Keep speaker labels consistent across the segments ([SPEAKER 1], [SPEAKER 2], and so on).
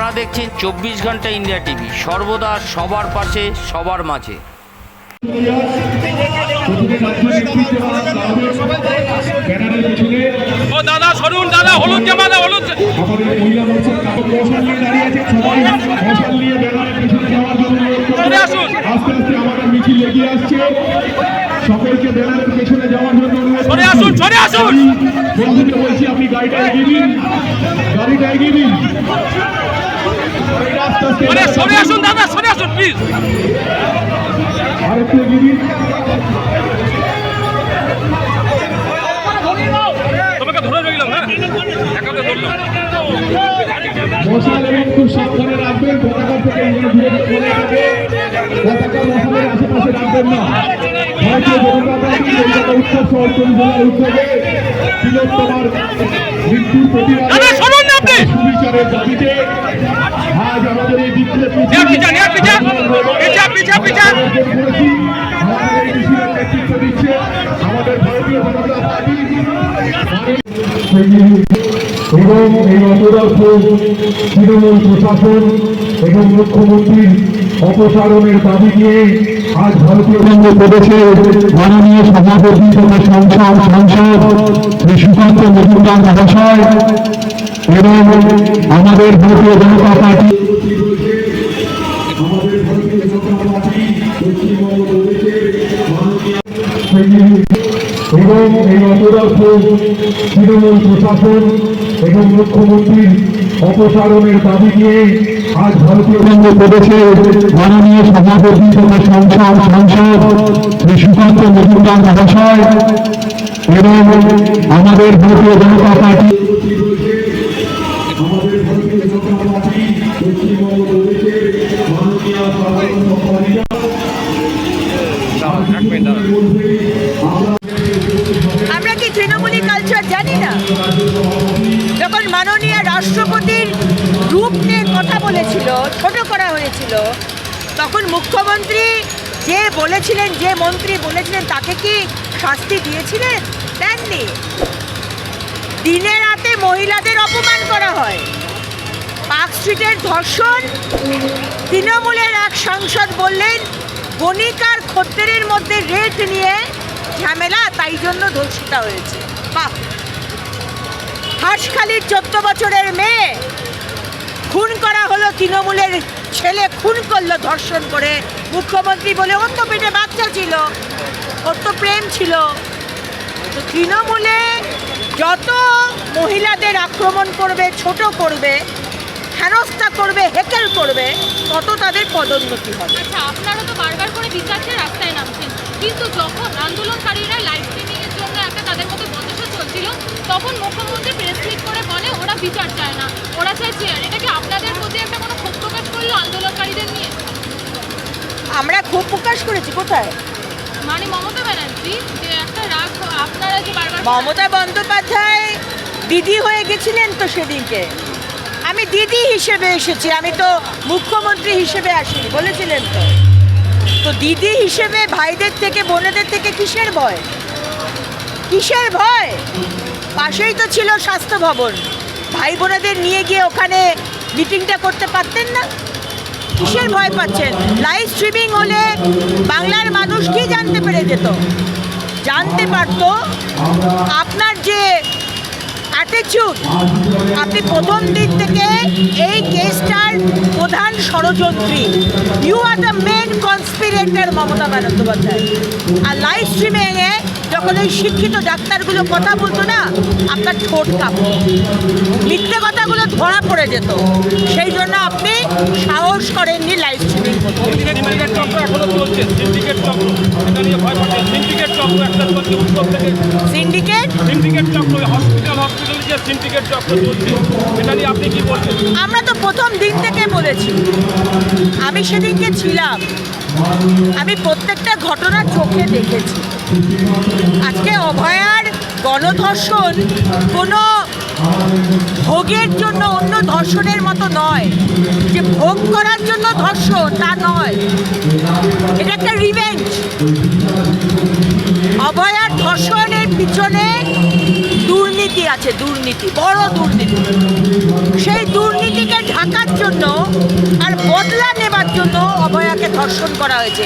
[SPEAKER 1] আপনারা দেখছেন চব্বিশ ঘণ্টা ইন্ডিয়া টিভি সর্বদা সবার পাশে সবার মাঝে
[SPEAKER 2] ও দাদা সরুন দাদা হলুদ জামা হলুদ
[SPEAKER 3] আমাদের মহিলা মোর্চার কাপড় মশাল নিয়ে দাঁড়িয়ে আছে সবাই মশাল নিয়ে ব্যানারের পেছনে যাওয়ার জন্য অনুরোধ করছি।
[SPEAKER 2] চলে আসুন।
[SPEAKER 3] আস্তে আস্তে আমাদের মিছিল এগিয়ে আসছে সকলকে ব্যানারের পেছনে যাওয়ার জন্য
[SPEAKER 2] সরে আসুন, সরে আসুন।
[SPEAKER 3] বন্ধুকে বলছি আপনি গাড়িটা এগিয়ে দিন গাড়িটা এগিয়ে দিন
[SPEAKER 2] সরে আসুন দাদা সরে আসুন প্লিজ
[SPEAKER 3] আরেকটু এগিয়ে দিন
[SPEAKER 2] তোমাকে ধরে রইলাম হ্যাঁ? একাকে ধরলাম।
[SPEAKER 3] মশাল এবং খুব সাবধানে রাখবেন পতাকা থেকে দূরে সরে যাবে পতাকা মশালের আশেপাশে রাখবেন না। ভারতীয় জনতা পার্টি কলকাতা উৎসব সহযোগী জেলার উদ্যোগে তিলোত্তমার মৃত্যুর প্রতিবাদে
[SPEAKER 2] দাদা সরুন না আপনি
[SPEAKER 3] সুবিচারের দাবিতে আজ আমাদের এই বিক্ষোভ নেতৃত্ব দিচ্ছে আমাদের ভারতীয় জনতা পার্টি এবং এই অপরাধ তৃণমূল প্রশাসন এবং মুখ্যমন্ত্রীর অপসারণের দাবি নিয়ে আজ ভারতীয় বঙ্গ প্রদেশের মাননীয় সভাপতি তথা সংসদ সাংসদ শ্রী সুকান্ত মজুমদার মহাশয় এবং আমাদের ভারতীয় জনতা পার্টি তৃণমূল প্রশাসন এবং মুখ্যমন্ত্রীর অপসারণের দাবি নিয়ে আজ ভারতীয় প্রদেশের মাননীয় সভাপতি তথা সংসদ সাংসদ শ্রী সুকান্ত মজুমদার মহাশয় এবং আমাদের ভারতীয় জনতা পার্টি আমাদের
[SPEAKER 4] জানি না যখন মাননীয় রাষ্ট্রপতির রূপ নিয়ে কথা বলেছিল, ছোট করা হয়েছিল, তখন মুখ্যমন্ত্রী যে বলেছিলেন, যে মন্ত্রী বলেছিলেন, তাকে কি শাস্তি দিয়েছিলেন? দেননি। দিনে রাতে মহিলাদের অপমান করা হয়। পার্ক স্ট্রিটের ধর্ষণ, তৃণমূলের এক সাংসদ বললেন বণিকার খদ্দেরের মধ্যে রেট নিয়ে ঝামেলা, তাই জন্য ধর্ষিত হয়েছে। বাহ! হাঁসখালির চোদ্দ বছরের মেয়ে। খুন করা হলো তৃণমূলের ছেলে, খুন করল ধর্ষণ করে মুখ্যমন্ত্রী বলে ওর তো পেটে বাচ্চা ছিল ওর তো প্রেম ছিল। তো তৃণমূলে যত মহিলাদের আক্রমণ করবে, ছোট করবে, হেনস্থা করবে, হেকেল করবে, তত তাদের পদোন্নতি হবে।
[SPEAKER 5] আচ্ছা আপনারা তো বারবার করে চেয়ে রাস্তায় নামছেন। কিন্তু যখন আন্দোলনকারীরা লাইভ তখন মুখ্যমন্ত্রী প্রেস মিট করে বলে ওরা বিচার চায় না। ওরা চায় চেয়ার এটা কি আপনাদের প্রতি একটা কোনো ক্ষোভ প্রকাশ করল আন্দোলনকারীদের নিয়ে?
[SPEAKER 4] আমরা খুব প্রকাশ করেছি কোথায়?
[SPEAKER 5] মানে মমতা ব্যানার্জি যে একটা রাগ আপনারা যে বারবার
[SPEAKER 4] মমতা বন্দ্যোপাধ্যায় দিদি হয়ে গেছিলেন তো সেদিনকে। আমি দিদি হিসেবে এসেছি আমি তো মুখ্যমন্ত্রী হিসেবে আসিনি বলেছিলেন তো। তো দিদি হিসেবে ভাইদের থেকে বোনেদের থেকে কিসের ভয়? কিসের ভয়? পাশেই তো ছিল স্বাস্থ্য ভবন। ভাই বোনেদের নিয়ে গিয়ে ওখানে মিটিংটা করতে পারতেন না? কিসের ভয় পাচ্ছেন? লাইভ স্ট্রিমিং হলে বাংলার মানুষ কি জানতে পেরে যেত? জানতে পারতো আপনার যে অ্যাটিচিউড আপনি প্রথম দিন থেকে এই কেসটার প্রধান ষড়যন্ত্রী। You are the main conspirator Mamata Bandyopadhyay. R live স্ট্রিমিংয়ে যখন ওই শিক্ষিত ডাক্তারগুলো কথা বলতো না আপনার ঠোঁট কাঁপতো। মিথ্যে কথাগুলো ধরা পড়ে যেত। সেই জন্য আপনি সাহস করেননি লাইভ স্ট্রিমিং
[SPEAKER 2] সিন্ডিকেট
[SPEAKER 4] আমরা তো প্রথম দিন থেকে বলেছি। আমি সেদিনকে ছিলাম। আমি প্রত্যেকটা ঘটনা চোখে দেখেছি। আজকে অভয়ার গণধর্ষণ কোনো ভোগের জন্য অন্য ধর্ষণের মতো নয়। যে ভোগ করার জন্য ধর্ষণ, তা নয়। এটা একটা রিভেঞ্জ অভয়ার ধর্ষণের পিছনে দুর্নীতি আছে, দুর্নীতি, বড় দুর্নীতি। সেই দুর্নীতিকে ঢাকার জন্য ধর্ষণ করা হয়েছে।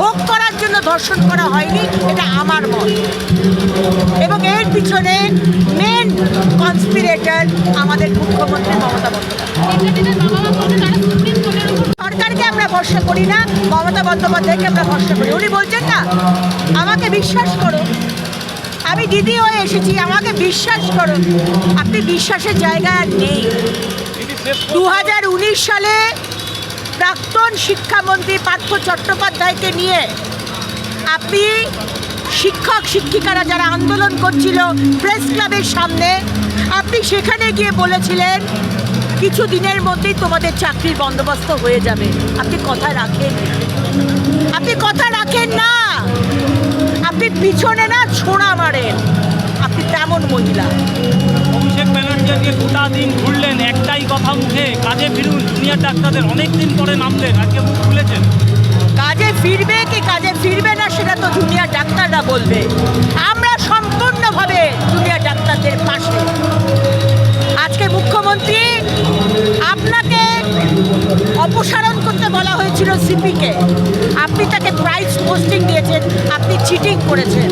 [SPEAKER 4] ভোগ করার জন্য ধর্ষণ করা হয়নি এটা আমার মত। এবং এর পিছনে মেন কনস্পিরেটর আমাদের মুখ্যমন্ত্রী মমতা বন্দ্যোপাধ্যায়। সরকারকে আমরা ভরসা করি না মমতা বন্দ্যোপাধ্যায়কে আমরা ভরসা করি। উনি বলছেন না আমাকে বিশ্বাস করো। আমি দিদি হয়ে এসেছি আমাকে বিশ্বাস করো। আপনি বিশ্বাসের জায়গা আর নেই। দু সালে প্রাক্তন শিক্ষামন্ত্রী পার্থ চট্টোপাধ্যায়কে নিয়ে আপনি শিক্ষক, শিক্ষিকারা যারা আন্দোলন করছিল প্রেস ক্লাবের সামনে, আপনি সেখানে গিয়ে বলেছিলেন, কিছু দিনের মধ্যেই তোমাদের চাকরির বন্দোবস্ত হয়ে যাবে। আপনি কথা রাখেন আপনি কথা রাখেন না। আপনি পিছনে না ছোড়া মারেন। তেমন মহিলা।
[SPEAKER 2] অভিষেক ব্যানার্জি আজকে গোটা দিন ঘুরলেন একটাই কথা মুখে কাজে ফিরুন জুনিয়র ডাক্তারদের অনেক দিন পরে নামলেন আজকে মুখ খুলেছেন।
[SPEAKER 4] কাজে ফিরবে কি কাজে ফিরবে না সেটা তো জুনিয়র ডাক্তাররা বলবে। আমরা সম্পূর্ণভাবে জুনিয়র ডাক্তারদের পাশে। আজকে মুখ্যমন্ত্রী আপনাকে অপসারণ করতে বলা হয়েছিল সিপিকে। আপনি তাকে প্রাইজ পোস্টিং দিয়েছেন আপনি চিটিং করেছেন।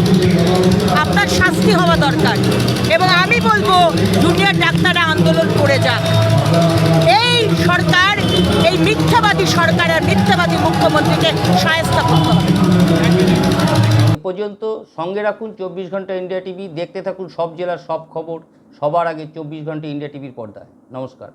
[SPEAKER 4] আপনার শাস্তি হওয়া দরকার। এবং আমি বলব জুনিয়র ডাক্তাররা আন্দোলন করে যাক। এই সরকার, এই মিথ্যাবাদী সরকার আর মিথ্যাবাদী মুখ্যমন্ত্রীকে সায়স্তা করতে হবে।
[SPEAKER 1] পর্যন্ত সঙ্গে রাখুন চব্বিশ ঘণ্টা ইন্ডিয়া টিভি। দেখতে থাকুন সব জেলার সব খবর। সবার আগে চব্বিশ ঘণ্টা ইন্ডিয়া টিভির পর্দায়। নমস্কার।